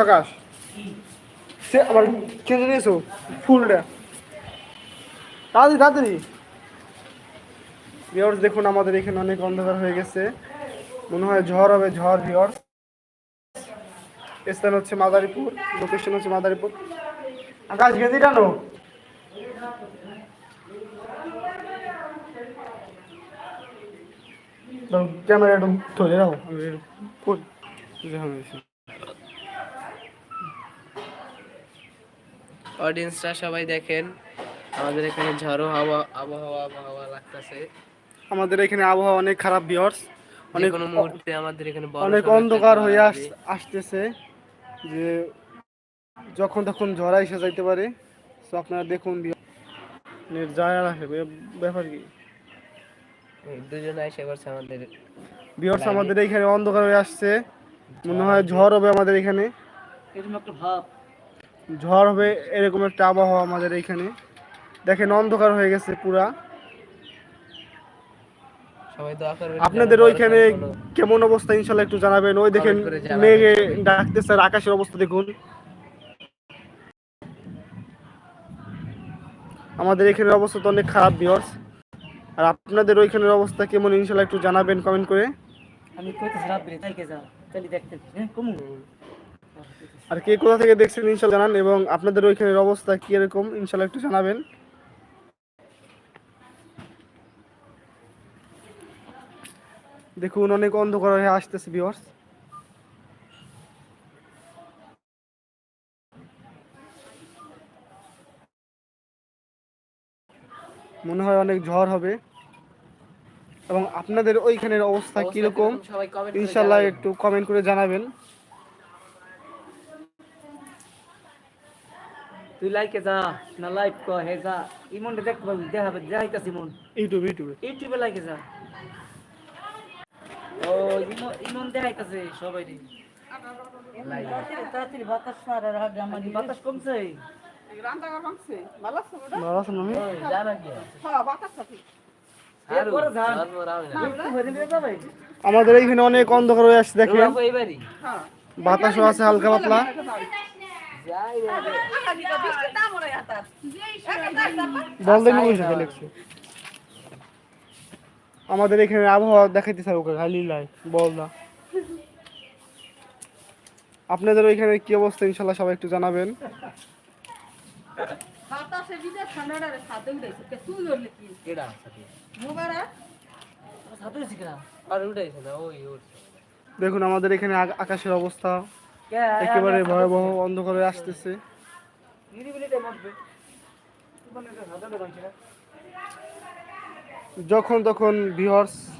সকাশ সে আবার কিনে নিয়েছো ফুলটা। তাড়াতাড়ি তাড়াতাড়ি। ভিওর্স দেখুন আমাদের এখানে অনেক অন্ধকার হয়ে গেছে। মনে হয় ঝড় হবে ঝড় ভিওর্স স্থান হচ্ছে মাদারীপুর লোকেশন হচ্ছে মাদারীপুর। আকাশ গেঁদি টানো। ক্যামেরা একদম ধরে রাখো। আমি অডিয়েন্সরা সবাই দেখেন আমাদের এখানে ঝড়ো হাওয়া আবহাওয়া আবহাওয়া লাগতেছে। আমাদের এখানে আবহাওয়া অনেক খারাপ ভিওর্স অনেক কোনো মুহূর্তে আমাদের এখানে অনেক অন্ধকার হয়ে আস আসতেছে যে যখন তখন ঝড়া এসে যাইতে পারে। তো আপনারা দেখুন নেট যায় আর আসে ব্যাপার কি? দুজনে এসে করছে আমাদের ভিওর্স আমাদের এখানে অন্ধকার হয়ে আসছে। মনে হয় ঝড় হবে আমাদের এখানে। এরকম একটা ভাব। ঝড় হবে এরকম একটা আবহাওয়া আমাদের এইখানে। দেখেন অন্ধকার হয়ে গেছে পুরা। আপনাদের ওইখানে কেমন অবস্থা ইনশাল্লাহ একটু জানাবেন। ওই দেখেন। মেঘে ডাকতেছে আর আকাশের অবস্থা দেখুন। আমাদের এখানের অবস্থা তো অনেক খারাপ বিয়র্স আর আপনাদের ওইখানের অবস্থা কেমন ইনশাল্লাহ একটু জানাবেন কমেন্ট করে। আমি কইতেছি রাত্রে তাইকে যা চলি দেখতে হ্যাঁ কমু। আর কে কোথা থেকে দেখছেন ইনশাল্লাহ জানান এবং আপনাদের ওইখানের অবস্থা কি এরকম ইনশাল্লাহ একটু জানাবেন। দেখুন অনেক অন্ধকার হয়ে আসতেছে বিয়র্স মনে হয় অনেক ঝড় হবে। এবং আপনাদের ওইখানের অবস্থা কীরকম ইনশাল্লাহ একটু কমেন্ট করে জানাবেন। তুই লাইকে যা না লাইক ক হে যা। ইমনটা দেখতে পাবি দেখাবে দেখাইতাছি মন ইউটিউব ইউটিউবে ইউটিউবে লাইকে যা। ও ইমন ইমন দেখাইতাছে সবাই রে। তাড়াতাড়ি বাতাস আমার বাতাস কমছে। আমাদের এইখানে অনেক অন্ধকার হয়ে আসছে দেখেন এইবারই। বাতাসও আছে হালকা পাতলা। আমাদের এখানে আবহাওয়া দেখাইতে ওকে খালি লাই বল না। আপনাদের ওইখানে কি অবস্থা ইনশাল্লাহ সবাই একটু জানাবেন। দেখুন আমাদের এখানে আক- আকাশের অবস্থা। একেবারে ভয়াবহ অন্ধকারে আসতেছে। যখন তখন ভিহর্স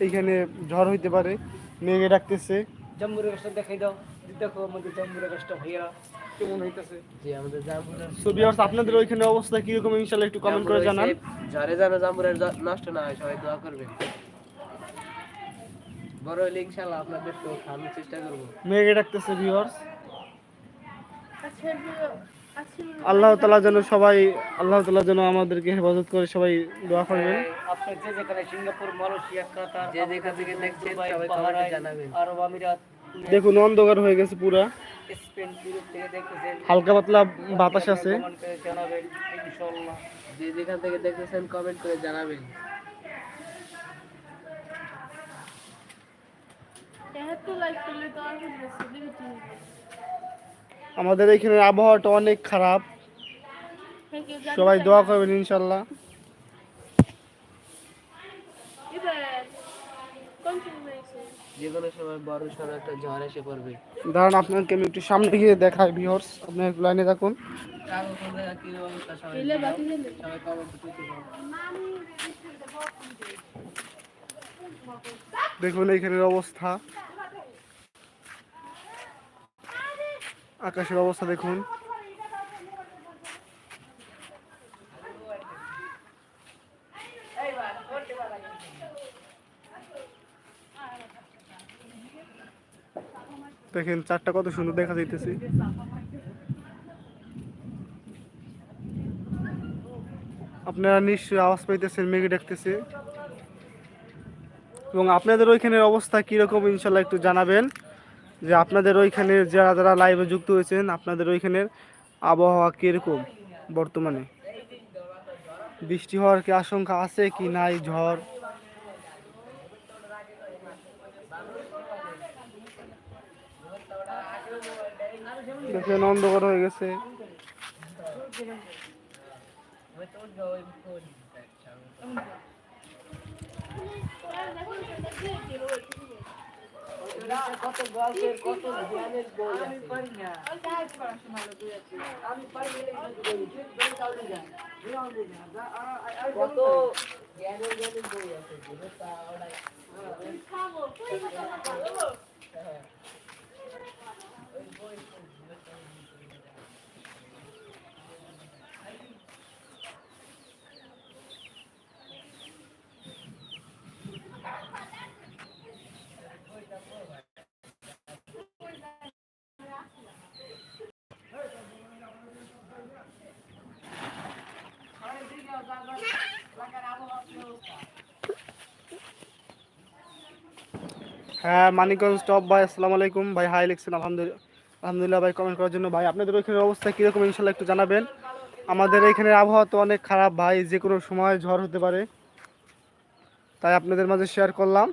এইখানে ঝড় হইতে পারে মেঘে ডাকতেছে। জম্বুরের গাছটা দেখাই দাও। দেখো আমাদের জম্বুরের গাছটা ভাইয়া কেমন হইতাছে? যে আমাদের জামপুরের সো ভিহর্স আপনাদের ওইখানে অবস্থা কীরকম? ইনশাল্লাহ একটু কমেন্ট করে জানান। ঝড়ে যেন জামপুরের জ- নষ্ট না হয় সবাই দোয়া করবেন। বড় হলে ইনশাল্লাহ আপনাদের তো খাওয়ানোর চেষ্টা করব। মেঘে ডাকতেছে ভিহর্স আচ্ছা আচ্ছা। আল্লাহ তালা যেন সবাই আল্লাহ তালা যেন আমাদেরকে হেফাজত করে সবাই দোয়া করবেন। আপনার যে যেখানে সিঙ্গাপুর মালয়েশিয়া কাতার যে যেখান থেকে দেখছেন দুবাই, সবাই কমেন্টে জানাবেন। আরব আমিরাত দেখুন অন্ধকার হয়ে গেছে পুরা। স্পেন ইউরোপ থেকে দেখতেছেন। হালকা পাতলা বাতাস আছে। জানাবেন ইনশাআল্লাহ। যে যেখান থেকে দেখতেছেন কমেন্ট করে জানাবেন এত লাইক করলে তো আর হচ্ছে দেখি তুই আমাদের এখানে আবহাওয়াটা অনেক খারাপ। সবাই দোয়া করবেন ইনশাল্লাহ দাঁড়ান আপনাকে আমি একটু সামনে গিয়ে দেখাই ভিহর্স আপনি একটু লাইনে থাকুন। কাগজ করে কি অবস্থা সবাই দেখুন এইখানের অবস্থা। আকাশের অবস্থা দেখুন। দেখেন, চারটা কত সুন্দর দেখা যাইতেছে। আপনারা নিশ্চয়ই আওয়াজ পাইতেছেন, মেঘে ডাকতেছে এবং আপনাদের ওইখানের অবস্থা কীরকম ইনশাল্লাহ একটু জানাবেন, যে আপনাদের ওইখানে যারা যারা লাইভে যুক্ত হয়েছেন, আপনাদের ওইখানের আবহাওয়া কীরকম বর্তমানে? বৃষ্টি হওয়ার কি আশঙ্কা আছে কি নাই, ঝড়? দেখেন অন্ধকার হয়ে গেছে। কত গল্পের কত জ্ঞানের বই আমি পারি জ্ঞানের জ্ঞানের বই আছে হ্যাঁ মানিকগঞ্জ টপ ভাই, আসসালামু আলাইকুম। ভাই হাই লিখছেন আলহামদুলিল্লাহ আলহামদুলিল্লাহ ভাই কমেন্ট করার জন্য। ভাই, আপনাদের ওইখানে অবস্থা কীরকম, ইনশাল্লাহ একটু জানাবেন। আমাদের এখানে আবহাওয়া তো অনেক খারাপ ভাই, যে কোনো সময় ঝড় হতে পারে। তাই আপনাদের মাঝে শেয়ার করলাম।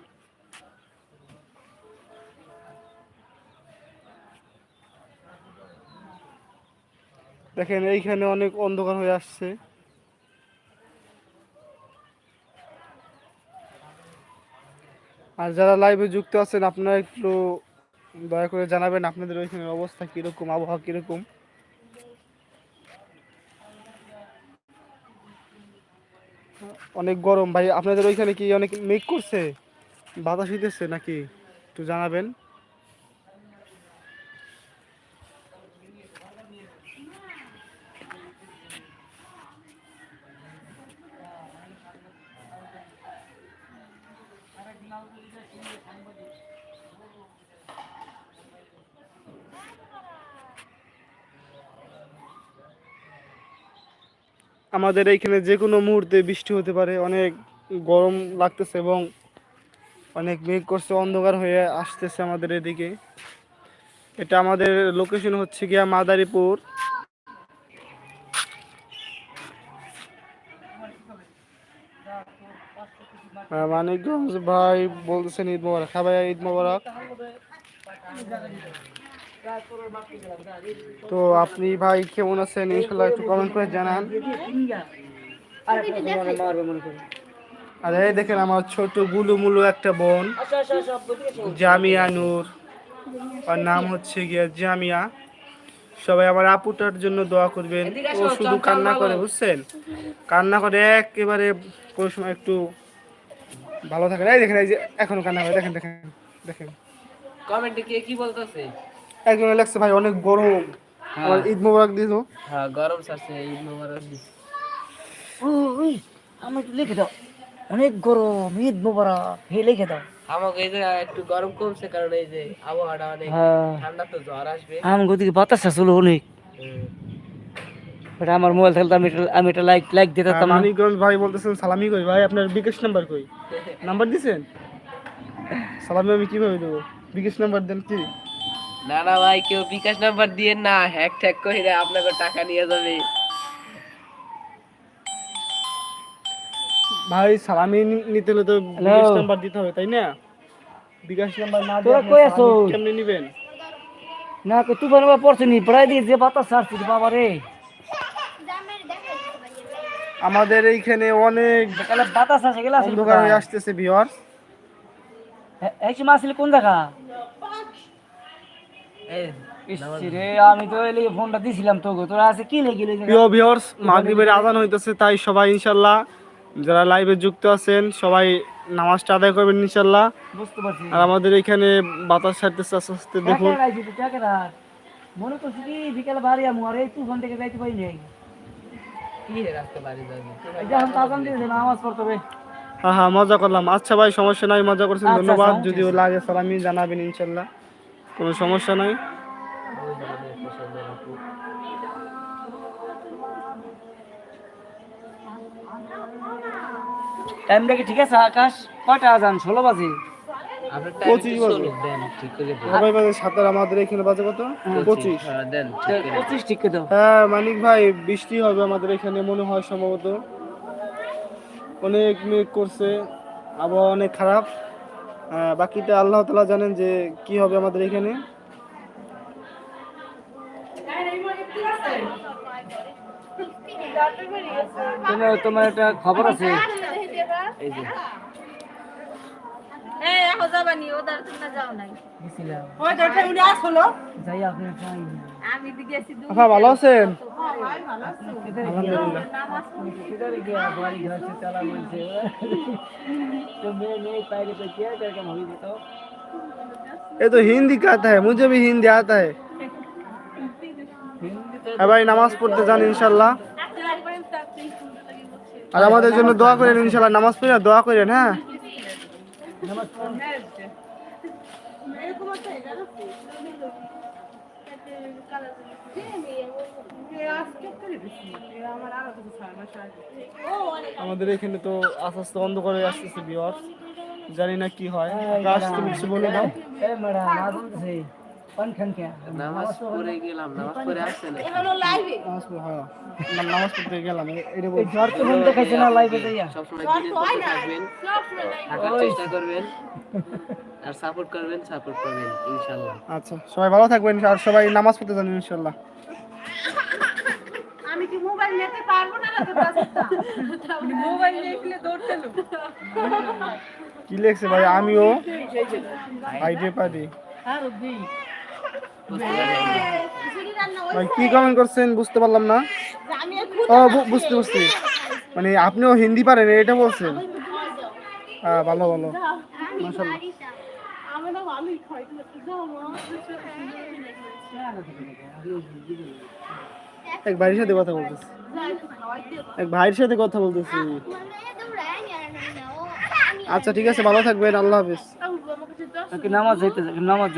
দেখেন, এইখানে অনেক অন্ধকার হয়ে আসছে। আর যারা লাইভে যুক্ত আছেন, আপনারা একটু দয়া করে জানাবেন আপনাদের ওইখানে অবস্থা কীরকম, আবহাওয়া কীরকম। অনেক গরম। ভাই, আপনাদের ওইখানে কি অনেক মেঘ করছে? বাতাস হইতেছে নাকি? একটু জানাবেন। আমাদের এইখানে যে কোনো মুহূর্তে বৃষ্টি হতে পারে, অনেক গরম লাগতেছে এবং অনেক মেঘ করছে, অন্ধকার হয়ে আসতেছে আমাদের এদিকে। এটা আমাদের লোকেশন হচ্ছে গিয়া মাদারীপুর। মানিকগঞ্জ ভাই বলতেছেন ঈদ মোবারক। হ্যাঁ ভাই ঈদ মোবারক। তো আপনি ভাই কেমন আছেন? ইনশাল্লাহ একটু কমেন্ট করে জানান। আরে আর এই দেখেন আমার ছোট গুলু মুলু একটা বোন, জামিয়া নূর। ওর নাম হচ্ছে গিয়া জামিয়া। সবাই আমার আপুটার জন্য দোয়া করবেন। ও শুধু কান্না করে, বুঝছেন? কান্না করে একেবারে কোনো সময় একটু ভালো থাকে এই দেখেন, এই যে এখনও কান্না করে। দেখেন দেখেন দেখেন। কমেন্টে কে কি বলতেছে? একজন লাগছে ভাই অনেক গরম। আমার ঈদ মোবারক দিয়ে দাও। হ্যাঁ গরম ছাড়ছে ঈদ মোবারক ওই আমি একটু লিখে দাও। অনেক গরম ঈদ মোবারক হে লিখে দাও। আমাকে এই যে একটু গরম কমছে কারণ এই যে আবহাওয়াটা অনেক হ্যাঁ। ঠান্ডা তো জ্বর আসবে। আমার গদিকে বাতাস আসলো অনেক। বাট আমার মোবাইল থাকলে আমি এটা আমি এটা লাইক লাইক দিতাম না। মানিকগঞ্জ ভাই বলতেছেন সালামি কই ভাই আপনার বিকাশ নাম্বার কই? নাম্বার দিছেন? সালামি আমি কীভাবে দেবো? বিকাশ নাম্বার দেন কি? না না ভাই কেউ বিকাশ নাম্বার দিয়ে না হ্যাক ট্যাক করে আপনাকে টাকা নিয়ে যাবে। ভাই সালামি নিতে হলে তো বিকাশ নাম্বার দিতে হবে তাই না? বিকাশ নাম্বার না তোরা কই আছো? কেমনে নিবেন? না কো তুফান বা পড়ছে নি পড়াই দিয়ে যে বাতাস ছাড়ছে রে বাবা রে আমাদের এইখানে অনেক বাতাস আসে গেলা আসলে অন্ধকার হয়ে আসতেছে এই আসলে কোন জায়গা? আমি তো এলি ফোনটা দিছিলাম তো তোরা আছে কি লেগে লেগে? প্রিয় ভিওর্স মাগরিবের আজান হইতেছে তাই সবাই ইনশাল্লাহ যারা লাইভে যুক্ত আছেন সবাই নামাজটা আদায় করবেন ইনশাল্লাহ। বুঝতে পারছি। আর আমাদের এখানে বাতাস ছাড়তেছে আস্তে আস্তে দেখুন। মনে করছি কি বিকালে বাড়ি আমু আর এই তুফান থেকে যাইতে পারি নাই। হ্যাঁ হ্যাঁ মজা করলাম। আচ্ছা ভাই সমস্যা নাই মজা করছেন আচ্ছা, ধন্যবাদ। আচ্ছা, যদিও লাগে সালামি জানাবেন ইনশাল্লাহ। কোনো সমস্যা নাই। টাইমটা কি ঠিক আছে আকাশ? কয়টা আজান ষোলো বাজে। পঁচিশ বাজে। সবাই বাজে সাঁতার আমাদের এখানে বাজে কত? পঁচিশ হ্যাঁ, ঠিক। পঁচিশ হ্যাঁ মানিক ভাই বৃষ্টি হবে আমাদের এখানে মনে হয় সম্ভবত। অনেক মেঘ করছে আবহাওয়া অনেক খারাপ। বাকিটা আল্লাহ তালা জানেন যে কি হবে আমাদের এখানে। তোমার তোমার একটা খবর আছে? এই যে। এই এখন যাবানি ওদার তোমরা যাও নাই। গেছিলাম। ওই দেখে উনি আসলো। যাই আপনি পাই আমি দি গেছি দু আফা ভালো আছেন ভাই ভালো আছো আলহামদুলিল্লাহ নামাজ किधर गया हमारी घर से चला मन से तो मैं नहीं पहले तो क्या करके हम अभी बताओ ये तो हिंदी का आता है मुझे भी हिंदी आता है हिंदी तो হ্যাঁ ভাই নামাজ পড়তে যান ইনশাল্লাহ আসলে পরে তাতে সুন্দর লাগে বলছে আর আমাদের জন্য দোয়া করেন ইনশাল্লাহ নামাজ পড়ে দোয়া করেন হ্যাঁ আমাদের এখানে তো আস্তে আস্তে অন্ধকারে আসতেছে বিওয়ার্স জানি না কি হয়। তুমি কিছু বলে দাও। নামাজ না। পড়তে গেলাম এটা থাকবেন আর সাপোর্ট করবেন সাপোর্ট করবেন ইনশাআল্লাহ আচ্ছা সবাই ভালো থাকবেন আর সবাই নামাজ পড়তে জানেন ইনশাল্লাহ। মোবাইল নিতে পারব না তো রাস্তা মোবাইল নিয়ে দৌড়তে লো কি লেখছে ভাই? আমিও আইডি পারি ভাই কি কমেন্ট করছেন বুঝতে পারলাম না। ও বুঝতে বুঝতে মানে আপনিও হিন্দি পারেন এটা বলছেন। হ্যাঁ ভালো ভালো। মাশাআল্লাহ। এক ভাইয়ের সাথে কথা বলতেছি। এক ভাইয়ের সাথে কথা বলতেছি। আচ্ছা ঠিক আছে, ভালো থাকবেন, আল্লাহ হাফিজ। নামাজ নামাজ